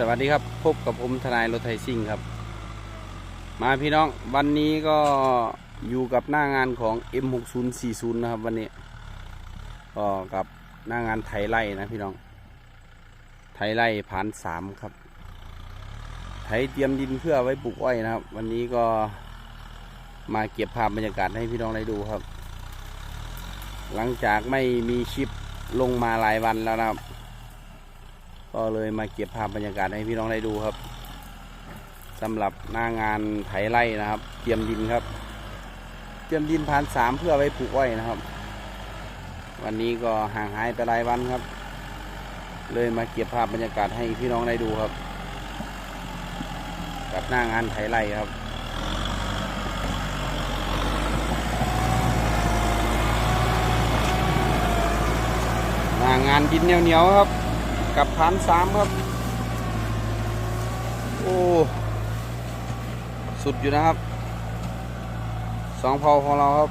สวัสดีครับ พบกับผมทนายรถไทยซิ่งครับ มาพี่น้องวันนี้ก็อยู่กับหน้างานของ M6040 นะครับ วันนี้ก็กับหน้างานไถไร่นะพี่น้องไถไร่ผ่านสามครับ ไถเตรียมดินเพื่อไว้ปลูกอ้อยนะครับ วันนี้ก็มาเก็บภาพบรรยากาศให้พี่น้องได้ดูครับ หลังจากไม่มีคลิปลงมาหลายวันแล้วนะครับ ก็เลยมาเก็บภาพบรรยากาศให้พี่น้องได้ดูครับสำหรับหน้างานไถไร่นะครับ เตรียมดินครับ เตรียมดินผ่านสามเพื่อไว้ปลูกอ้อยนะครับ วันนี้ก็ห่างหายไปหลายวันครับ เลยมาเก็บภาพบรรยากาศให้พี่น้องได้ดูครับ กับหน้างานไถไร่ครับหน้างานดินเหนียวๆครับ กับพันสามครับ โอ้ สุดอยู่นะครับ สองเผาของเราครับ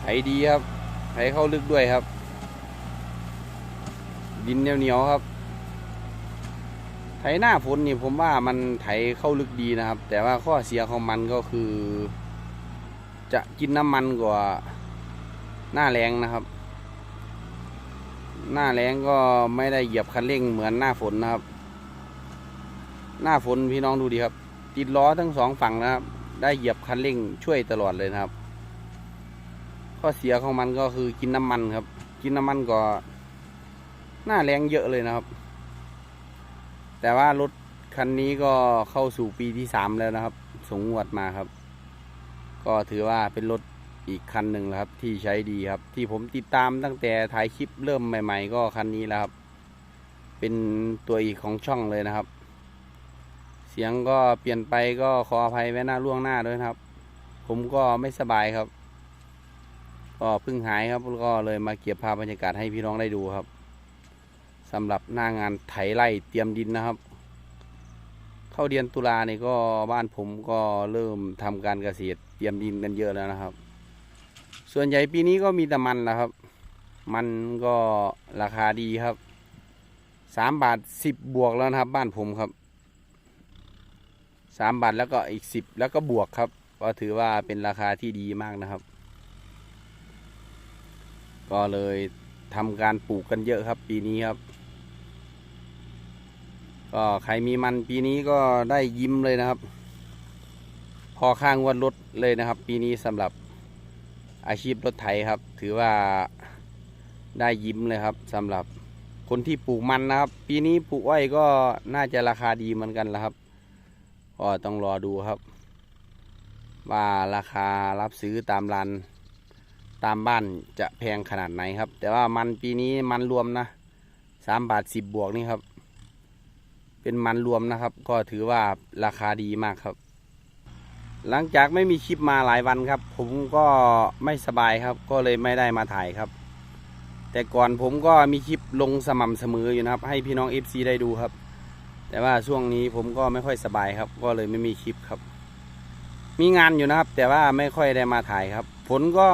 ไถดีครับไถเข้าลึกด้วยครับ ดินเหนียวๆครับไถหน้าฝนนี่ผมว่ามันไถเข้าลึกดีนะครับ แต่ว่าข้อเสียของมันก็คือ จะกินน้ำมันกว่าหน้าแรงนะครับ หน้าแรงก็ไม่ได้เหยียบคันเร่งเหมือนหน้าฝนนะครับ หน้าฝนพี่น้องดูดีครับ ติดล้อทั้งสองฝั่งนะครับ ได้เหยียบคันเร่งช่วยตลอดเลยนะครับ ข้อเสียของมันก็คือกินน้ำมันครับ กินน้ำมันก็ หน้าแรงเยอะเลยนะครับ แต่ว่ารถคันนี้ก็เข้าสู่ปีที่สามแล้วนะครับ สงวดมาครับ ก็ถือว่าเป็นรถ อีกคันหนึ่งแล้วครับ ที่ใช้ดีครับ ที่ผมติดตามตั้งแต่ถ่ายคลิปเริ่มใหม่ ๆ ก็คันนี้แล้วครับ เป็นตัวอีกของช่องเลยนะครับ เสียงก็เปลี่ยนไปก็ขออภัยไว้หน้าล่วงหน้าด้วยครับ ผมก็ไม่สบายครับ ก็เพิ่งหายครับก็เลยมาเก็บภาพบรรยากาศให้พี่น้องได้ดูครับสำหรับหน้างานไถไร่เตรียมดินนะครับ เข้าเดือนตุลาเนี่ยก็บ้านผมก็เริ่มทำการเกษตรเตรียมดินกันเยอะแล้วนะครับ ส่วนใหญ่ปีนี้ก็มีแต่มันแหละครับ มันก็ราคาดีครับสามบาทสิบบวกแล้วนะครับ บ้านผมครับสามบาทแล้วก็อีกสิบแล้วก็บวกครับ ก็ถือว่าเป็นราคาที่ดีมากนะครับ ก็เลยทำการปลูกกันเยอะครับ ปีนี้ครับ ก็ใครมีมันปีนี้ก็ได้ยิ้มเลยนะครับ พอข้างวันรถเลยนะครับ ปีนี้สำหรับ อาชีพรถไถครับ ถือว่าได้ยิ้มเลยครับสำหรับคนที่ปลูกมันนะครับ ปีนี้ปลูกอ้อยก็น่าจะราคาดีเหมือนกันแล้วครับก็ต้องรอดูครับ ว่าราคารับซื้อตามร้านตามบ้านจะแพงขนาดไหนครับ แต่ว่ามันปีนี้มันรวมนะสามบาทสิบบวกนี่ครับ เป็นมันรวมนะครับ ก็ถือว่าราคาดีมากครับ หลังจากไม่มีคลิปมาหลายวันครับ ผมก็ไม่สบายครับ ก็เลยไม่ได้มาถ่ายครับ แต่ก่อนผมก็มีคลิปลงสม่ำเสมออยู่นะครับ ให้พี่น้อง FC ได้ดูครับ แต่ว่าช่วงนี้ผมก็ไม่ค่อยสบายครับ ก็เลยไม่มีคลิปครับ มีงานอยู่นะครับ แต่ว่าไม่ค่อยได้มาถ่ายครับฝนก็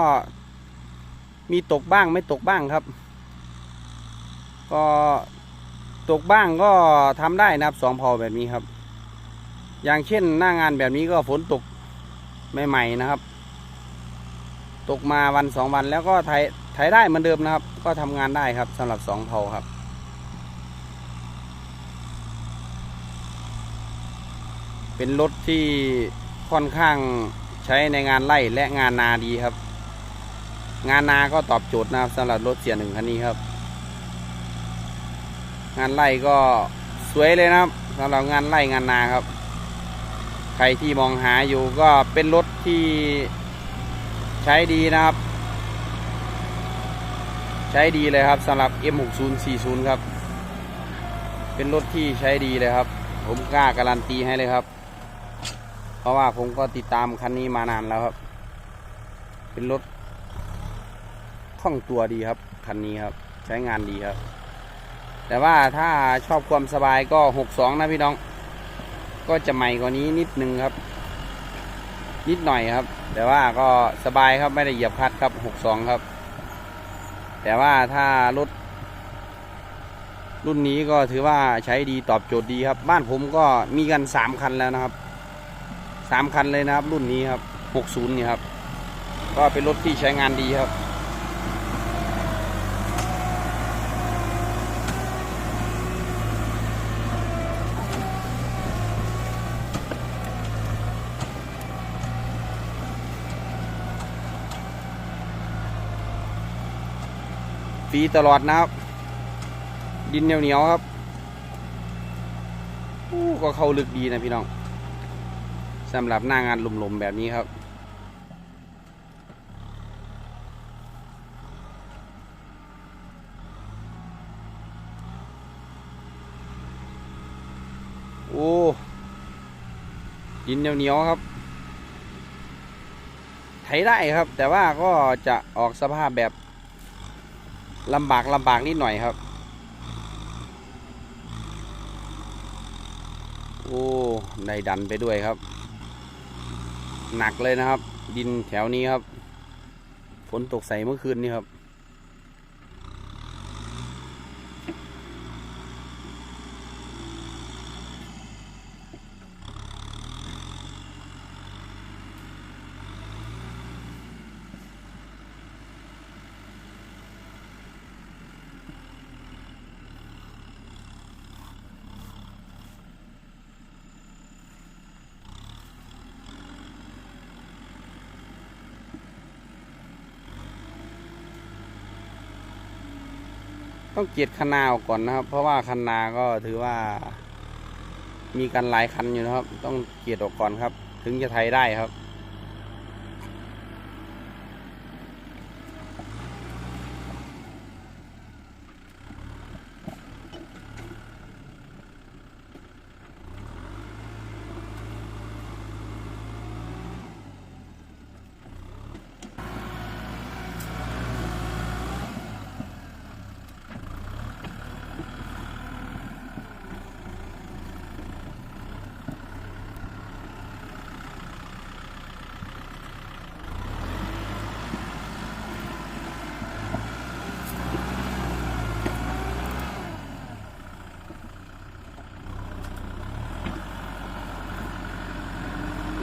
มีตกบ้างไม่ตกบ้างครับ ก็ตกบ้างก็ทำได้นะครับสองพอแบบนี้ครับอย่างเช่นหน้างานแบบนี้ก็ฝนตก ใหม่ๆนะครับ ตกมาวันสองวันแล้วก็ไถไถได้เหมือนเดิมนะครับ ก็ทำงานได้ครับสำหรับสองเผาครับเป็นรถที่ค่อนข้างใช้ในงานไร่และงานนาดีครับ งานนาก็ตอบโจทย์นะครับสำหรับรถเสียหนึ่งคันนี้ครับ งานไร่ก็สวยเลยนะครับสำหรับงานไร่งานนาครับ ใครที่มองหาอยู่ก็เป็นรถที่ใช้ดีนะครับ ใช้ดีเลยครับสำหรับ M6040 ครับ เป็นรถที่ใช้ดีเลยครับ ผมกล้าการันตีให้เลยครับ เพราะว่าผมก็ติดตามคันนี้มานานแล้วครับ เป็นรถคล่องตัวดีครับคันนี้ครับ ใช้งานดีครับ แต่ว่าถ้าชอบความสบายก็ 62 นะพี่น้อง ก็จะใหม่กว่านี้นิดนึงครับ นิดหน่อยครับ แต่ว่าก็สบายครับไม่ได้เหยียบคัดครับ62ครับ แต่ว่าถ้ารถรุ่นนี้ก็ถือว่าใช้ดีตอบโจทย์ดีครับ บ้านผมก็มีกันสามคันแล้วนะครับสามคันเลยนะครับ รุ่นนี้ครับหกศูนย์นี่ครับ ก็เป็นรถที่ใช้งานดีครับ ฟรีตลอดนะครับ ดินเหนียวๆครับก็เข้าลึกดีนะพี่น้องสำหรับหน้างานลุมๆแบบนี้ครับ โอ้ ดินเหนียวๆครับ ไถได้ครับ แต่ว่าก็จะออกสภาพแบบ ลำบากลำบากนิดหน่อยครับ โอ้ในดันไปด้วยครับ หนักเลยนะครับ ดินแถวนี้ครับ ฝนตกใส่เมื่อคืนนี้ครับ ต้องเกียดคันนาออกก่อนนะครับ เพราะว่าคันนาก็ถือว่า มีกันหลายคันอยู่นะครับ ต้องเกียดออกก่อนครับ ถึงจะไทยได้ครับ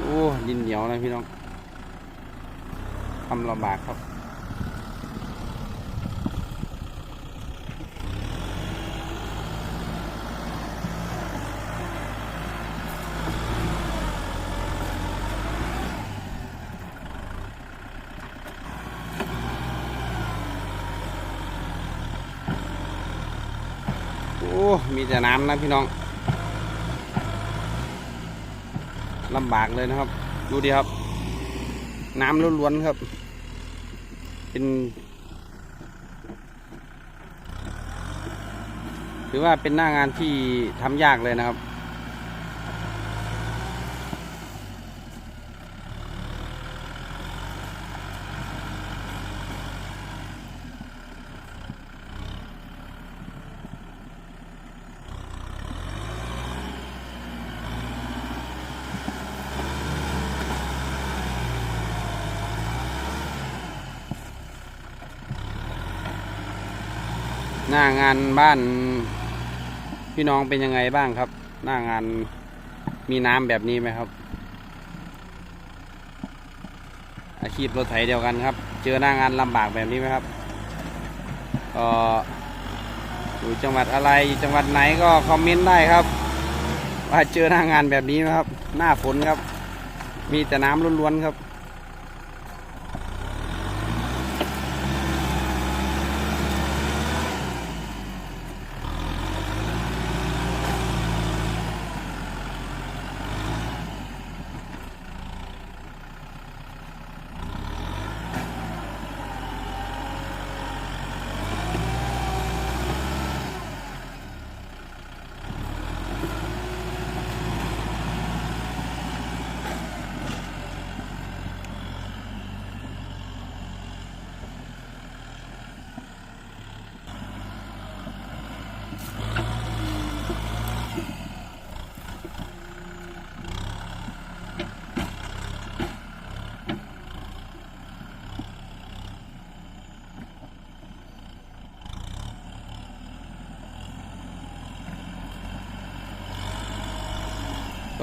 โอ้ดิ นเหนียวนะพี่น้องทำลำบากครับโอ้ มีแต่น้ำนะพี่น้องลำบากเลยนะครับ ดูดิครับ น้ำล้วนๆครับ เป็นถือว่าเป็นหน้างานที่ทำยากเลยนะครับ หน้างานบ้านพี่น้องเป็นยังไงบ้างครับ หน้างานมีน้ำแบบนี้ไหมครับ อาชีพรถไถเดียวกันครับ เจอหน้างานลำบากแบบนี้ไหมครับก็อยู่จังหวัดอะไรอยู่จังหวัดไหนก็คอมเมนต์ได้ครับ ว่าเจอหน้างานแบบนี้ไหมครับ หน้าฝนครับ มีแต่น้ำล้วนๆครับ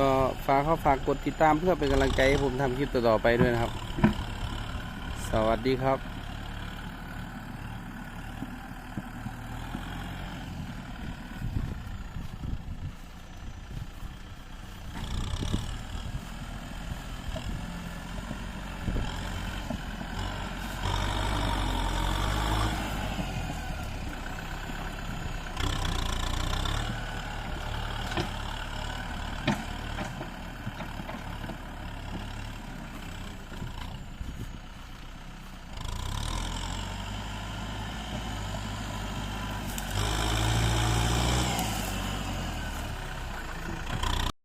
ก็ฝากเข้าฝากกดติดตามเพื่อเป็นกำลังใจให้ผมทำคลิปต่อๆไปด้วยนะครับ สวัสดีครับ